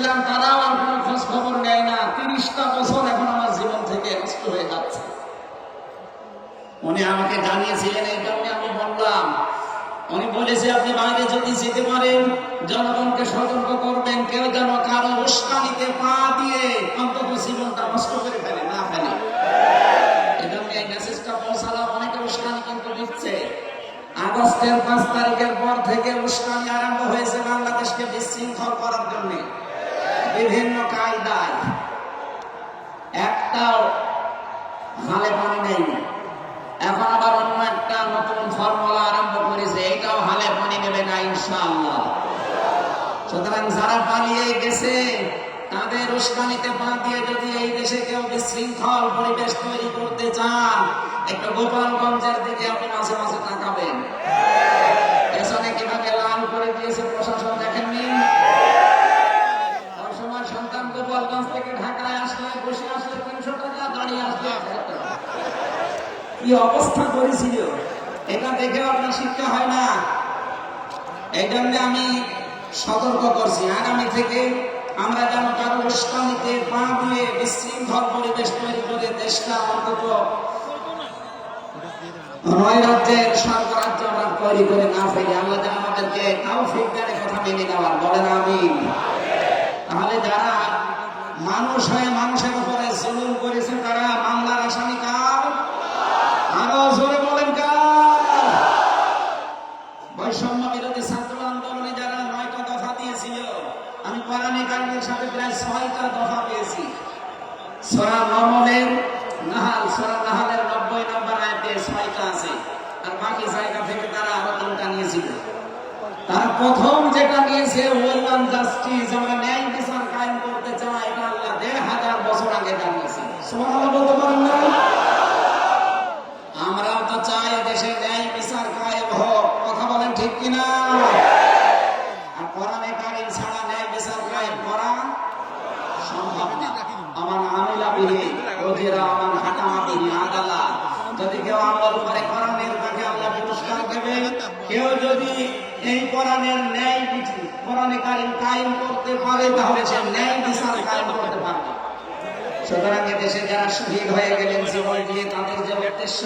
দিয়েছিলাম তারাও কোনো খোঁজ খবর নেয় না। তিরিশটা বছর এখন আমার জীবন থেকে নষ্ট হয়ে যাচ্ছে। উনি আমাকে জানিয়েছিলেন, এই জন্য আমি বললাম, উনি বলেছে, আপনি বাইরে যদি যেতে পারেন, জনগণকে সতর্ক করবেন। কেউ যেন কারও উস্কানিতে পা দিয়ে অন্তত জীবনটা নষ্ট করে ফেলে, না ফেলে। এজন্য এই মেসেজটা পৌঁছালাম। অনেকে উস্কানি কিন্তু দিচ্ছে। আগস্টের পাঁচ তারিখের পর থেকে উস্কানি আরম্ভ হয়েছে বাংলাদেশকে বিশৃঙ্খল করার জন্য। বিভিন্ন কায়দায় একটাও হালে পানি নেই। এখন আবার অন্য একটা নতুন ফর্মুলা আরম্ভ করেছে, এটাও হালে পানি নেবে না ইনশাআল্লাহ। সুতরাং যারা পালিয়ে গেছে, তাদের উস্কানিতে পা দিয়ে যদি এই দেশে কেউ বিশৃঙ্খল পরিবেশ তৈরি করতে চান, একটু গোপালগঞ্জের দিকে আপনি মাঝে মাঝে তাকাবেন। কি অবস্থা করেছিল। এটা দেখেও আপনার শিক্ষা হয় না। এই জন্য আমি সতর্ক করছি। আগামী থেকে আমরা যেন কারও উস্কানিতে পা দিয়ে বিশৃঙ্খল পরিবেশ তৈরি করে দেশটা অন্তত নয় রাজ্যের সর্বরাজ্য আমরা তৈরি করে না ফেলি। আল্লাহ যেন আমাদেরকে তাও ফিকারে কথা মেনে নেওয়ার। বলেন আমি তাহলে যারা মানুষ হয়ে মানুষের উপরে জুলুম করেছে, তারা মামলার আসামি কোরআনে কারিমের সাথে প্রায় ছয়টা দফা পেয়েছি। সোরা নমলের নাহাল, সোরা নাহালের নব্বই নম্বর আয়তে ছয়টা আছে। আর বাকি জায়গা থেকে তারা আরও তিনটা নিয়েছিল। তার প্রথম যেটা নিয়েছে ওয়েলওয়ান জাস্টিস, আমরা ন্যায় বিচার কায়েম করতে চাই, এটা আল্লাহ দেড় হাজার বছর আগে জানিয়েছে সুবহানাল্লাহ বলতে পারেন না আমরাও তো চাই দেশে ন্যায় বিচার কায়েম হোক কথা বলেন ঠিক কিনা আর কোরআনে কারিম ছাড়া ন্যায় বিচার কায়েম করা সম্ভব না আমার আমিলা বিহি রোজিরা আমার হাকামা বিহি আদালা যদি কেউ আমল করে কোরআনের তাকে আল্লাহ পুরস্কার দেবে কেউ যদি এই কোরআনের ন্যায় বিচার কোরআনে কারিম কায়েম করতে পারে তাহলে সে ন্যায় বিচার কায়েম করতে পারবে সুতরাং দেশে যারা শহীদ হয়ে গেলেন, জীবন দিয়ে তাদের যে উদ্দেশ্য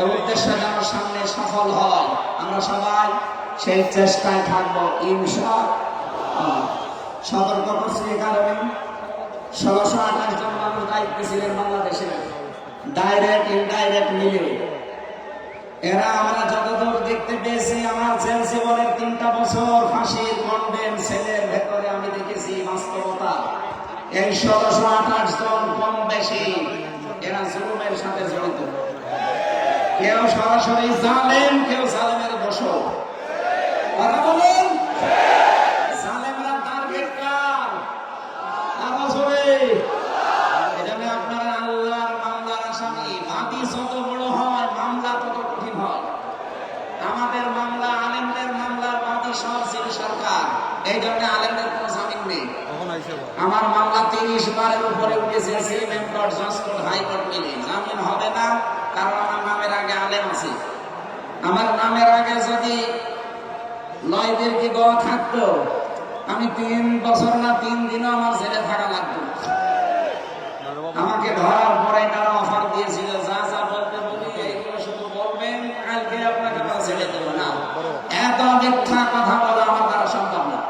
এই উদ্দেশ্য যেন সামনে সফল হয়। আমরা সবাই সেই চেষ্টায় থাকব, ইনশা সতর্ক করছি এই কারণে। ষোলোশো আঠাশ জন মানুষ দায়িত্বে ছিলেন বাংলাদেশে। ডাইরেক্ট ইনডাইরেক্ট মিলে। এরা আমরা যতদূর দেখতে পেয়েছি, আমার জেল জীবনের তিনটা বছর ফাঁসির কন্ডেন সেলের ভেতরে আমি দেখেছি বাস্তবতা এই ষোলোশো আঠাশ জন কম বেশি এরা জুলুমের সাথে জড়িত। কেউ সরাসরি জালেম, কেউ জালেমের বসো কথা বলেন? যত বড় মামলা আমাদের মামলা, আলেমদের মামলার বাদী সব ছিল সরকার। এই জন্য আলেমদের কোনো আমার মামলা তিরিশ বারের উপরে উঠেছে কোর্ট জজ কোর্ট হাইকোর্ট মিলে। জামিন হবে না কারণ আমার নামের আগে আলেম আছে। আমার নামের আগে যদি কি গ থাকতো আমি তিন বছর না তিন দিনও আমার জেলে থাকা লাগতো। আমাকে ধরার পরে তারা অফার দিয়েছিল যা যা বলতে বলি এগুলো শুধু বলবেন কালকে আপনাকে ছেড়ে দেবো না। এত মিথ্যা কথা বলা আমার দ্বারা সম্ভব না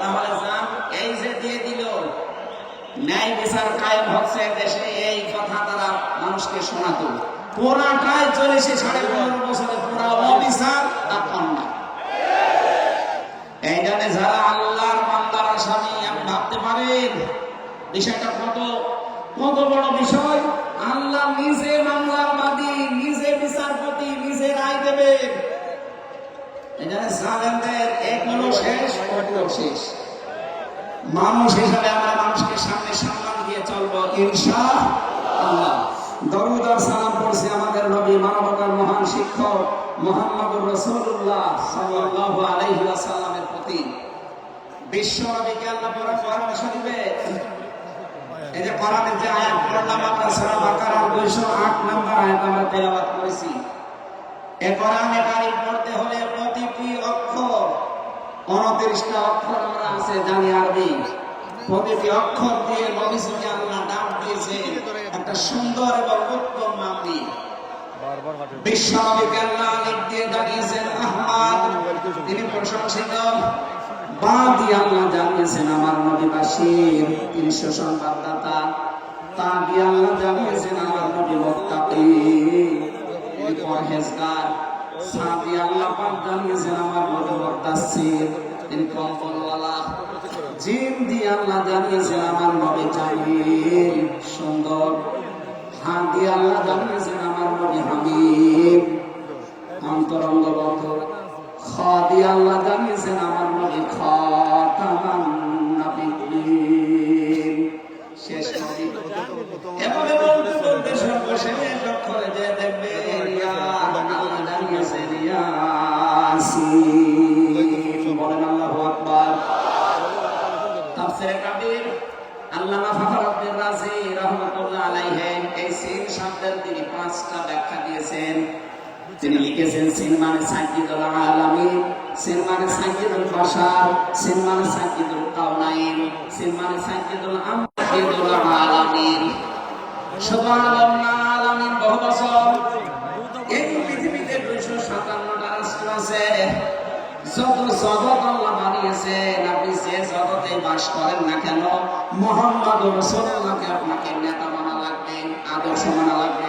তাহলে যান এই যে দিয়ে দিল ন্যায় বিচার কায়েম হচ্ছে দেশে এই কথা তারা মানুষকে শোনাতো। পুরাটাই চলেছে সাড়ে পনেরো বছরে পুরা অবিচার আর অন্যায় এই জন্য যারা আল্লাহর মামলার আসামি আমি ভাবতে পারেন, বিষয়টা কত কত বড় বিষয়। আল্লাহ নিজে মামলার বাদী, নিজে বিচারপতি, নিজে রায় দেবে। এখানে এক হলো শেষ শেষ। মানুষ হিসাবে আমরা মানুষকে সামনে সম্মান দিয়ে চলবো ইনশা আল্লাহ সালাম পড়ছি আমাদের নবী মানবতার মহান শিক্ষক মোহাম্মদুর রসুল্লাহ সাল্লাল্লাহু আলাইহি প্রতি। বিশ্ব পরামর্শ দিবে। এই যে যে আয়াত পড়লাম আমরা সূরা বাকারার 208 নম্বর আয়াত আমরা করেছি। এই কোরআনে পড়তে হলে প্রতিটি অক্ষর 29টা অক্ষর আমরা আছে জানি আরবি। প্রতিটি অক্ষর দিয়ে আল্লাহ নাম একটা সুন্দর এবং উত্তম নাম দিয়ে বিশ্বনবীকে আল্লাহ আলিফ দিয়ে তিনি প্রশংসিত। আল্লাহ জানিয়েছেন, আমার নবী বাসীর তিনি সুসংবাদদাতা। তা দিয়ে আল্লাহ জানিয়েছেন, আমার নবী তিনি পরহেজগার। আল্লাহ পাক জানিয়েছেন, আমার নবী মুত্তাসির তিনি কম্বলওয়ালা জিন দিয়ে আল্লাহ জানিয়েছেন, আমার নবী জামিল সুন্দর। হা দিয়ে আল্লাহ জানিয়েছেন, আমার নবী হামিদ খ দিয়ে আল্লাহ জানিয়েছেন, আমার নবী খাতামান সাইয়্যিদুল আলামিন। সিন মানে সাইয়্যিদুল বাশার সিন মানে সাইয়্যিদুল কাওনাইন সিন মানে সাইয়্যিদুল আমসাইয়্যিদুল আলামিন। শুধু আলামিন, বহু বছর এই পৃথিবীতে দুইশো সাতান্নটা রাষ্ট্র আছে। যত জগৎ বাস করেন না কেন মোহাম্মদ আপনাকে নেতা মানা লাগবে, আদর্শ মানা লাগবে।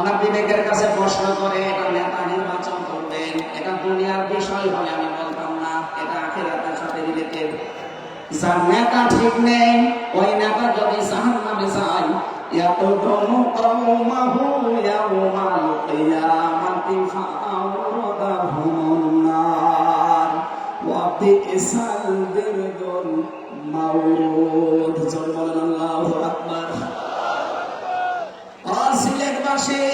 আপনার বিবেকের কাছে প্রশ্ন করে, এটা নেতা নির্বাচন করবেন, এটা দুনিয়ার বিষয় হলে আমি বলতাম না, এটা আখেরাতের সাথে রিলেটেড যার নেতা ঠিক নেই, ওই নেতা যদি যায় বিরদুল মাউদ জোর আকবার আর সিলেটবাসী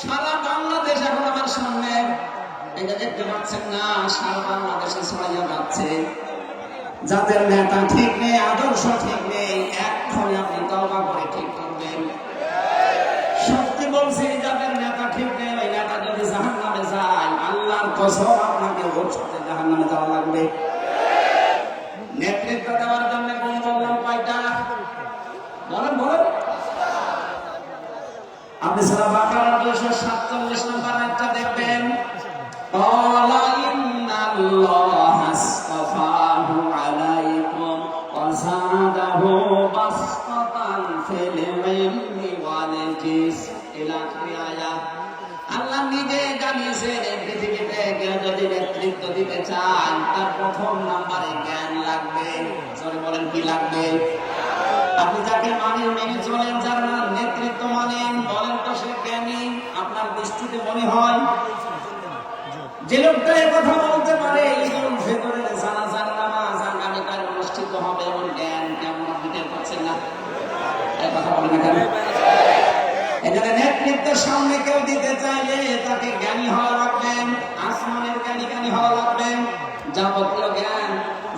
সারা বাংলাদেশ এখন আমার সামনে। এটা দেখতে পাচ্ছেন না, সারা বাংলাদেশে যাচ্ছে। যাদের নেতা ঠিক নেই, আদর্শ ঠিক নেই আপনি করে ঠিক করবেন। সত্যি বলছি, যাদের নেতা ঠিক নেই, ওই নেতা যদি জাহান্নামে যায়, আল্লাহর কসম আপনাকে ওর সাথে জাহান্নামে যাওয়া লাগবে। নেতৃত্ব দেওয়ার জানিয়েছেন এই পৃথিবীতে, কেউ যদি নেতৃত্ব দিতে চান, তার প্রথম নাম্বারে জ্ঞান লাগবে। সরে বলেন, কি লাগবে? আপনি যাকে মানেন মেনে চলেন যার নেতৃত্ব মানেন বলেন তো সে জ্ঞানী, আপনার দৃষ্টিতে মনে হয়? যে লোকটা কথা বলতে পারে ঈদুল ফিতরের জানাজার নামাজ আগামীকাল অনুষ্ঠিত হবে, এমন জ্ঞান কেমন আপনি টের পাচ্ছেন না কথা বলে না কেন? এখানে নেতৃত্বের সামনে কেউ দিতে চাইলে তাকে জ্ঞানী হওয়া লাগবে, আসমানের জ্ঞানী জ্ঞানী হওয়া লাগবে। যাবতীয় জ্ঞান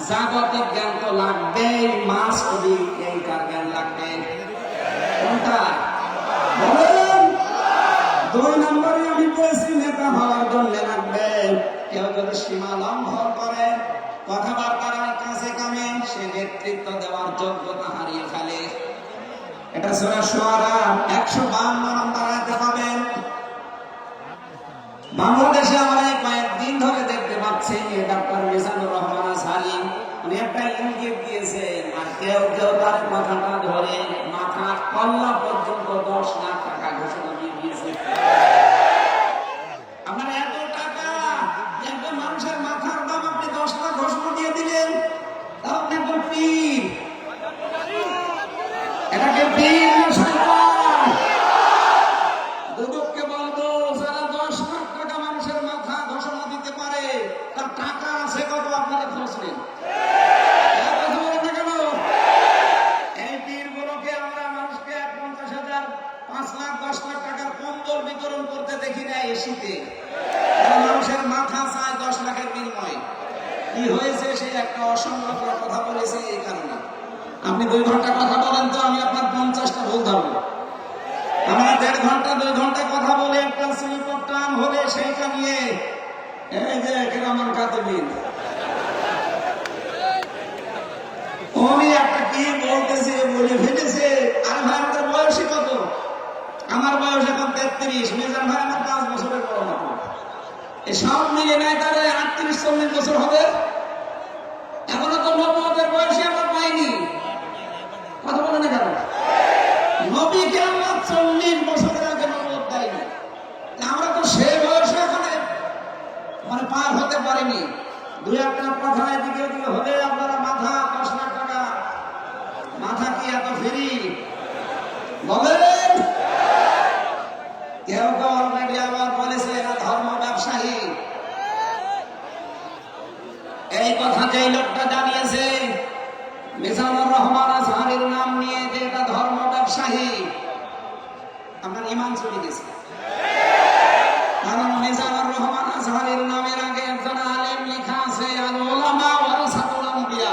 জাগতিক জ্ঞান তো লাগবেই, মাস কবি এই কার জ্ঞান লাগবে। কোনটা? দুই নম্বরে আমি বলছি, নেতা হওয়ার জন্য লাগবে। কেউ যদি সীমা লঙ্ঘন করে, কথাবার্তার কাছে কামে, সে নেতৃত্ব দেওয়ার যোগ্যতা হারিয়ে ফেলে। এটা সুরা সোয়ারা একশো বান্ন নম্বর আয়তে পাবেন। বাংলাদেশে আমরা কয়েকদিন ধরে দেখতে পাচ্ছি ডাক্তার মিজানুর রহমান সালিম উনি একটা ইঙ্গিত দিয়েছেন, আর কেউ কেউ তার কথাটা ধরে, মাথা কল্লা পর্যন্ত দশ লাখ একটা অসংগত কথা বলেছে এই কারণে। আপনি দুই ঘণ্টা কথা বলেন তো, আমি আপনার পঞ্চাশটা ভুল ধরবো। আমরা দেড় ঘণ্টা, দুই ঘণ্টা কথা বলে একটা স্লিপ টান হলে সেইটা নিয়ে, এই যে কেরামান কাতবিন উনি একটা কি বলতেছে, বলে ফেলেছে, আর ভাই আমাদের বয়সী কত? আমার বয়স এখন তেত্রিশ, মেজান ভাই আমার পাঁচ বছরের বড় এই সব মিলে নেয় তাহলে আটত্রিশ, চল্লিশ বছর হবে এখনও তো নব্বতের বয়সে আমরা পাইনি কথা বলে না কেন নবীকে আল্লাহ চল্লিশ বছরের আগে নবত দেয়নি তা আমরা তো সে বয়সে এখন মানে পার হতে পারিনি দুই একটা কথা এদিকে ওদিকে হলে আপনারা মাথা দশ লাখ টাকা মাথা কি এত ফ্রি বলেন কেউ কেউ অলরেডি আবার বলেছে এরা ধর্ম ব্যবসায়ী এই কথা যেই লোকটা জানিয়েছে মিজানুর রহমান আজহারির নাম নিয়ে যে এটা ধর্ম ব্যবসায়ী আপনার ইমান চলে গেছে কারণ মিজানুর রহমান আজহারির নামের আগে একজন আলেম লেখা আছে আল ওলামা ওয়ারাসাতুল আম্বিয়া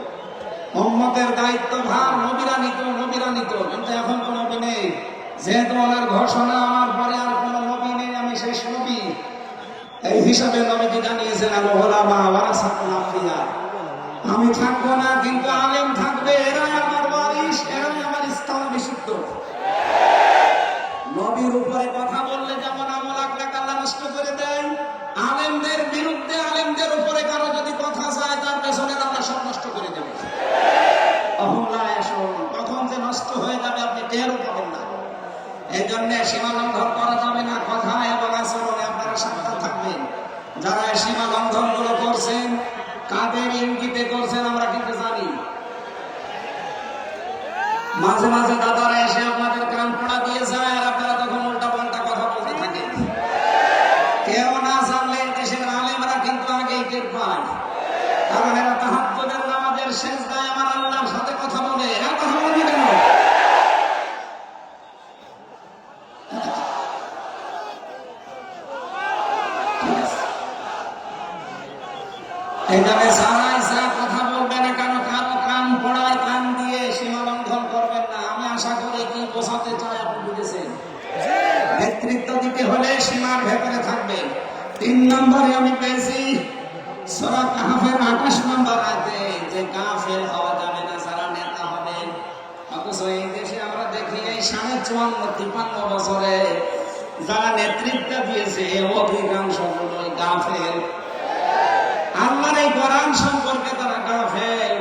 উম্মতের দায়িত্ব ভার, নবীরা নিত নবীরা নিত, কিন্তু এখন কোন নবী নেই। যেহেতু ওনার ঘোষণা, আমার পরে আর কোন নবী নেই, আমি শেষ নবী। এই হিসাবে নবীজি জানিয়েছেন, আলো ওলামা ওয়ারাসাতুল আম্বিয়া। আমি থাকব না, কিন্তু আলেম থাকবে, এরাই আমার বারিশ এরাই আমার স্থান বিশুদ্ধ। নবীর উপরে কথা বললে যেমন আমল আখলাক আল্লাহ নষ্ট করে দেয়, আলেমদের উপরে কারও যদি কথা যায় তার পেছনে আল্লাহ সব নষ্ট করে দেবে অহংলায় আসুন কখন যে নষ্ট হয়ে যাবে আপনি টেরও পাবেন না এই জন্য সীমা লঙ্ঘন করা যাবে না কথা এবং আচরণে আপনারা সাবধান থাকবেন যারা এই সীমা লঙ্ঘনগুলো করছেন কাদের ইঙ্গিতে করছেন আমরা কিন্তু জানি মাঝে মাঝে দাদারা এসে আপনাদের কান পড়া দিয়ে যায় আর আপনারা তখন উল্টা পাল্টা কথা বলতে থাকেন কেউ না জানলে দেশের আলেমরা কিন্তু আগেই টের পায় কারণ এরা তাহাজ্জুদের নামাজের শেষ দায় আমার আল্লাহর সাথে কথা বলে এরা কথা বলবে কেন ঠিক আছে। এখানে সারা ইসরা কথা বলবে না কেন? কারও কান পড়ায় কান দিয়ে সীমা লঙ্ঘন করবেন না। আমি আশা করি কি বোঝাতে চাই আপনি বুঝেছেন নেতৃত্ব দিতে হলে সীমার ভেতরে থাকবেন তিন নম্বরে আমি পেয়েছি সরা কাহাফের আঠাশ নম্বর আছে যে কাফের হওয়া যাবে না, যারা নেতা হবেন অথচ এই দেশে আমরা দেখি এই সাড়ে চুয়ান্ন তিপ্পান্ন বছরে যারা নেতৃত্ব দিয়েছে অধিকাংশ গুলোই কাফের। আল্লাহর এই বরান সম্পর্কে তারা গাফেল।